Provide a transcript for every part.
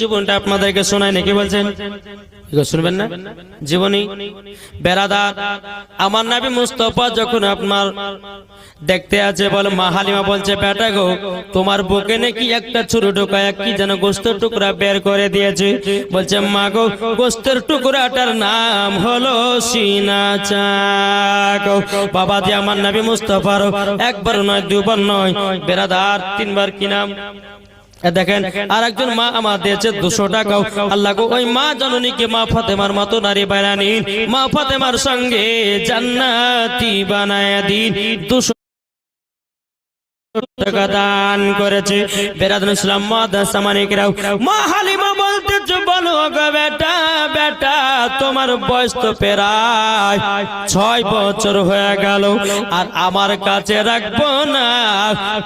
জীবনটা আপনাদেরকে শোনায় নাকি বলছেন? না? জীবনী? বেড়াদার আমার নাবি মুস্তফা যখন আপনার দেখতে আছে, বলে, মা হালিমা বলছে, বেটা গো, তোমার বুকে নাকি একটা ছোট ঢোকায়, কি যেন গোস্তের টুকরা বের করে দিয়েছে? বলছে, মা গো, গোস্তের টুকরাটার নাম হলো সিনা চাক। বাবা দিয়ে আমার নাবি মুস্তফার একবার নয়, দুবার নয়। বেড়াদার তিনবার কি নাম? দেখেন আর একজন মা আমার দিয়েছে দুশো টাকাও। আল্লাহ ওই মা জননীকে মা ফাতেমার মতো নারী বানানি মা ফাতেমার সঙ্গে জান্নাতি বানায় দিন। দুশো টাকা দান করেছে। ইসলাম মানিকরাও মা হালিমা বলতে বলো গো বেটা বেটা তোমার বয়স তো প্রায় ছয় বছর হয়ে গেল আর আমার কাছে রাখব না।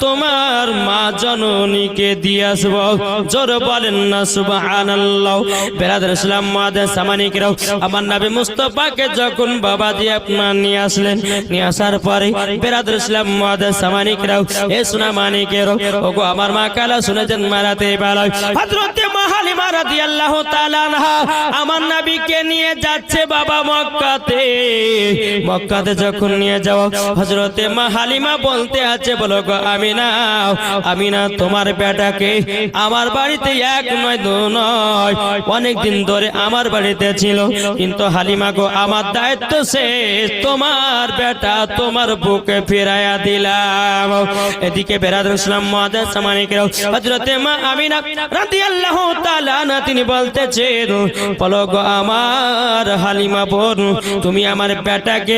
তোমার মা জননীকে দিয়ে আসব। জোর বলেন না, সুবহানাল্লাহ। বেরাদুল ইসলাম মাদ্রাসা মানিকরাও আমার নবী মুস্তফাকে যখন বাবা দিয়ে আপনার নিয়ে আসলেন, নিয়ে আসার পরে বেরাদুল ইসলাম মাদ্রাসা মানিকরাও এ সোনা মানিকের ওগো আমার মা কালা শুনেছেন মারাতে বেলায়। হযরতে মা হালিমা রাদিয়াল্লাহু তাআলা আনহা, আমার নবীকে নিয়ে যাচ্ছে বাবা মক্কাতে। মক্কাতে যখন নিয়ে যাও, হযরতে মা হালিমা বলতে আছে, বলো গো আমিনা আমিনা, তোমার বেটাকে আমার বাড়িতে এক নয়, দু নয় অনেক দিন ধরে আমার বাড়িতে ছিল। কিন্তু হালিমা গো, আমার দায়িত্ব শেষ তোমার বেটা তোমার বুকে ফিরাইয়া দিলাম। এদিকে বেরাদুল ইসলাম মাদার সামানিকের হজরতে মা আমিনা রাদিয়াল্লাহু তাআলা না তিনি বলতেছেন, বলো গো আমার হালিমা বোন, তুমি আমার বেটাকে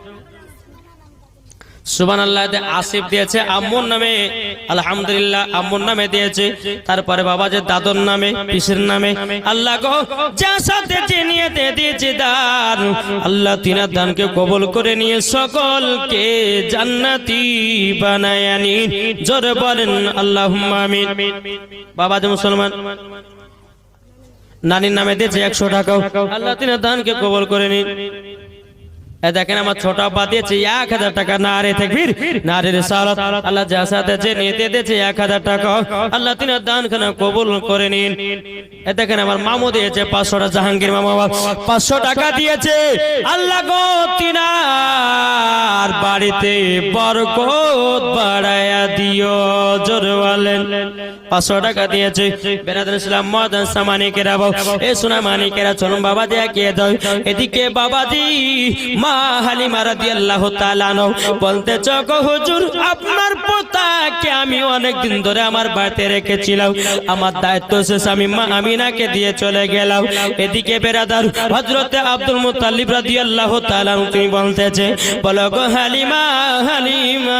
সুবান আসিফ দিয়েছে আম্মুর নামে। আম্মুর নামে দিয়েছে। তারপরে বাবা যে দাদর নামে, পিসের নামে। আল্লাহ আল্লাহ তিনার দানকে কবল করে নিয়ে সকলকে জান্নাতি বানায় আনি। জোরে বলেন আল্লাহ বাবা যে মুসলমান, নানির নামে দিয়েছে একশো টাকা আল্লাহ তিনার দানকে কবল করে নিন। দেখেন আমার ছোট আব্বা দিয়েছে, এক হাজার টাকা নারে থাকবির নারীর সালত আল্লাহ যা সাথে নিতে দিয়েছে, এক হাজার টাকা। আল্লাহ তিনি দান খানা কবুল করে নিন। এ দেখেন আমার মামু দিয়েছে পাঁচশো টাকা জাহাঙ্গীর মামা পাঁচশো টাকা দিয়েছে। আল্লাহ গো তিনার বাড়িতে বরকত বাড়ায়া দিও, জোর বলেন। পাঁচশো টাকা দিয়েছে। বেরাদুল ইসলাম মদন সামানিকেরা এ সোনা মানিকেরা চলুন বাবা দিয়ে কে দাও এদিকে বাবাজি, মা হালিমা রাদিয়াল্লাহু তাআলা আনহু বলতে চক হুজুর, আপনার পোতাকে আমি ধরে আমার বাড়িতে রেখেছিলাম। আমার দায়িত্ব শেষ আমি মা আমিনাকে দিয়ে চলে গেলাম। এদিকে বেরাদার আব্দুল তুমি বলতেছে, বলো গো হালিমা হালিমা,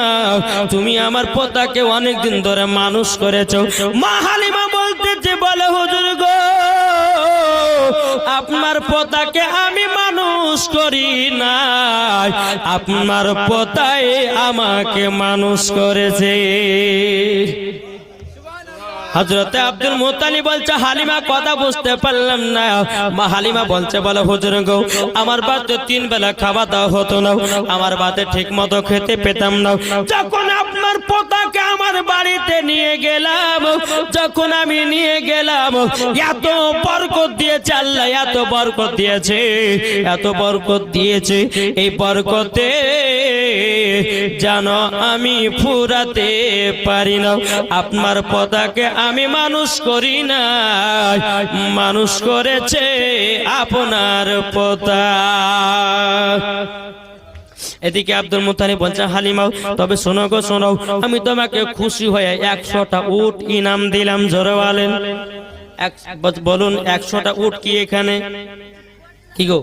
তুমি আমার পোতাকে অনেক দিন ধরে মানুষ করেছ। মা হালিমা বলতেছে, বলে হুজুর গো, আপনার পোতাকে আমি মানুষ করি না আপনার পোতাই আমাকে মানুষ করেছে। হজরতে আব্দুল মোতালি বলছে, হালিমা, কথা বুঝতে পারলাম না। মা হালিমা বলছে, বলে, হুজুর গো, আমার বাতে তিন বেলা খাওয়া দাওয়া হতো না। আমার বাতে ঠিক মতো খেতে পেতাম না। যখন আপনার পোতাকে আমার যখন আমি নিয়ে গেলাম, এত বরকত দিয়েছে আল্লাহ, এত বরকত দিয়েছে, এত বরকত দিয়েছে। এই বরকতে জানো আমি ফুরাতে পারি না। আপনার পতাকে আমি মানুষ করি না। মানুষ করেছে আপনার পোতা এদিকে আব্দুল মুতালিব বলছে হালিমাও, তবে শোনো গো, শোনো। আমি তোমাকে খুশি হয়ে একশোটা উট ইনাম দিলাম জোরে বলেন বলুন, একশোটা উট কি এখানে? কি গো?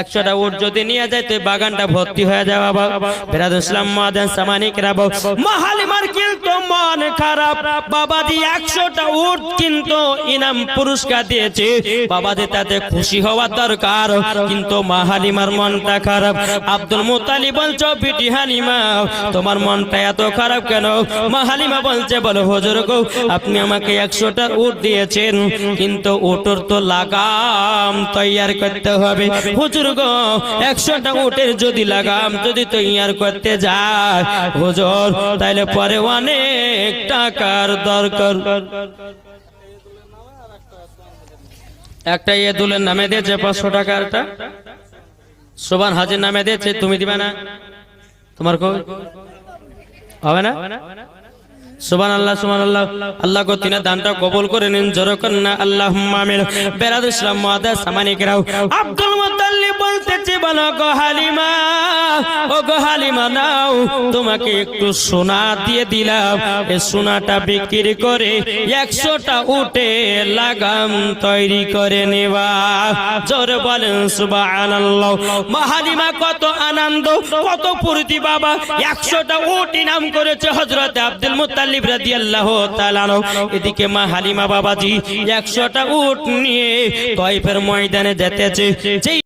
একশোটা উট যদি নিয়ে যায়, তো বাগানটা ভর্তি হয়ে যাবে বাবা। বেরাদ ইসলাম মাদান সামানিক রাবো। মহালিমার কিন্তু মন খারাপ। বাবাজি একশোটা উট কিন্তু ইনাম পুরস্কার দিয়েছে। বাবাজি তাতে খুশি হওয়ার দরকার, কিন্তু মাহালিমার মনটা খারাপ। আব্দুল মুতালি বলছো, বিটি হালিমা তোমার মনটা এত খারাপ কেন? মাহালিমা বলছে, বলো হজর গো, আপনি আমাকে একশোটা উট দিয়েছেন, কিন্তু উটোর তো লাগাম তৈয়ার করতে হবে। হুজুর গো একশোটা উটের যদি লাগাম, যদি তৈয়ার করতে যায়, হুজুর তাহলে পরে অনেক টাকার দরকার। একটা ইয়ে দুলের নামে দিয়েছে পাঁচশো টাকারটা। সোবান হাজির নামে দিয়েছে, তুমি দিবে না? তোমার কো হবে না? সুবান আল্লাহ সুবান আল্লাহ আল্লাহ তিনা দানটা কবুল করে নিন। জোরকন না আল্লাহ আমিন। বেরাদ ইসলাম মাদা আব্দুল বলতেছে, বলো গো হালিমা, ও গো হালিমা নাও, তোমাকে একটু সোনা দিয়ে দিলাম। সোনাটা বিক্রি করে লাগাম তৈরি করে নেবা জোরে বলেন, সুবহানাল্লাহ। মাহালিমা কত আনন্দ, কত ফুর্তি বাবা। একশোটা উট ইনাম করেছে হজরত আব্দুল মুতাল্লিব রাদিয়াল্লাহু তাআলা এদিকে মা হালিমা বাবাজি একশোটা উট নিয়ে তয়ফের ময়দানে যেতেছে। যেই